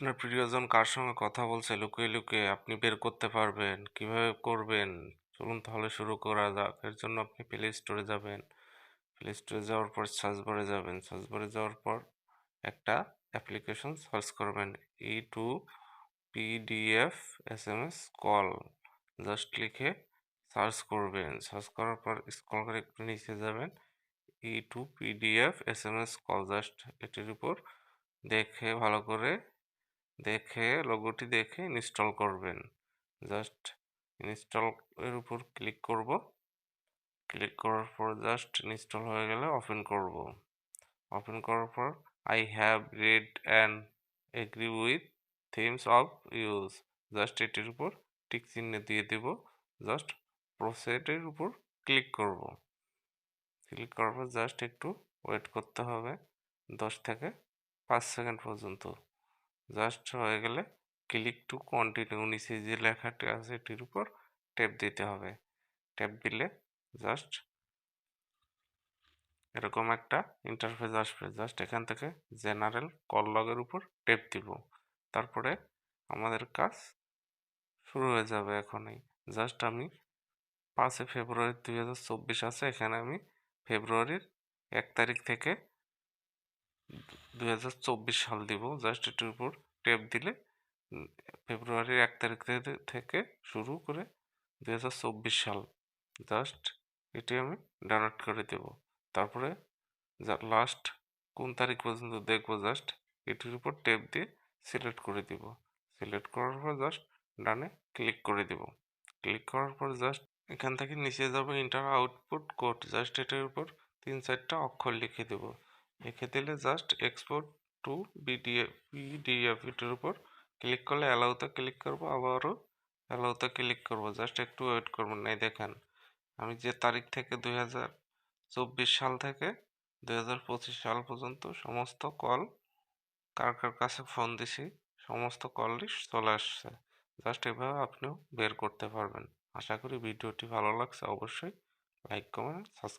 আপনার প্রিয়জন কার সঙ্গে কথা বলছে? লুকিয়ে লুকিয়ে আপনি বের করতে পারবেন। কীভাবে করবেন? চলুন তাহলে শুরু করা যাক। এর জন্য আপনি প্লে স্টোরে যাবেন। প্লে স্টোরে যাওয়ার পর সার্চ বারে যাবেন। সার্চ বারে যাওয়ার পর একটা অ্যাপ্লিকেশন সার্চ করবেন। E to PDF S M S call just লিখে সার্চ করবেন। সার্চ করার পর স্ক্রল করে একটু নিচে যাবেন। E to PDF S M S call just এটির উপর দেখে ভালো করে দেখে লোগোটি দেখে ইনস্টল করবেন। জাস্ট ইনস্টল এর উপর ক্লিক করব। ক্লিক করার পর জাস্ট ইনস্টল হয়ে গেলে ওপেন করব। ওপেন করার পর I have read and agree with terms of use just এটির উপর টিক চিহ্ন দিয়ে দেব। জাস্ট প্রসেডের উপর ক্লিক করব। ক্লিক করার পর জাস্ট একটু ওয়েট করতে হবে। দশ থেকে পাঁচ সেকেন্ড পর্যন্ত। জাস্ট হয়ে গেলে ক্লিক টু কন্টিনিউ নিচে যে লেখাটি আছে এটির উপর ট্যাপ দিতে হবে। ট্যাপ দিলে জাস্ট এরকম একটা ইন্টারফেস আসবে। জাস্ট এখান থেকে জেনারেল কল লগের উপর ট্যাপ দিব। তারপরে আমাদের কাজ শুরু হয়ে যাবে এখনই। জাস্ট আমি পাঁচই ফেব্রুয়ারি দুই হাজার চব্বিশ আছে। এখানে আমি ফেব্রুয়ারির এক তারিখ থেকে চব্বিশ সাল দিব। জাস্ট এটির উপর ট্যাপ দিলে ফেব্রুয়ারির এক তারিখ থেকে শুরু করে দুই হাজার চব্বিশ সাল জাস্ট এটি আমি ডাউনলোড করে দেব। তারপরে লাস্ট কোন তারিখ পর্যন্ত দেখব জাস্ট এটির উপর ট্যাপ দিয়ে সিলেক্ট করে দিব। সিলেক্ট করার পর জাস্ট ডানে ক্লিক করে দেব। ক্লিক করার পর জাস্ট এখান থেকে নিচে যাবে ইন্টার আউটপুট কোড জাস্ট এটার উপর তিন চারটা অক্ষর লিখে দেব। দিলে just export to PDF PDF এটার উপর ক্লিক করলে অ্যালাউতে ক্লিক করব, আবারও অ্যালাউতে ক্লিক করব। জাস্ট একটু ওয়েট করবেন, এই দেখেন, আমি যে তারিখ থেকে দুই হাজার চব্বিশ সাল থেকে দুই হাজার পঁচিশ সাল পর্যন্ত সমস্ত কল কার কার কাছে ফোন দিছি, সমস্ত কল লিস্ট চলে আসছে। জাস্ট এভাবে আপনিও বের করতে পারবেন। আশা করি ভিডিওটি ভালো লাগছে, অবশ্যই লাইক কমেন্ট সাবস্ক্রাইব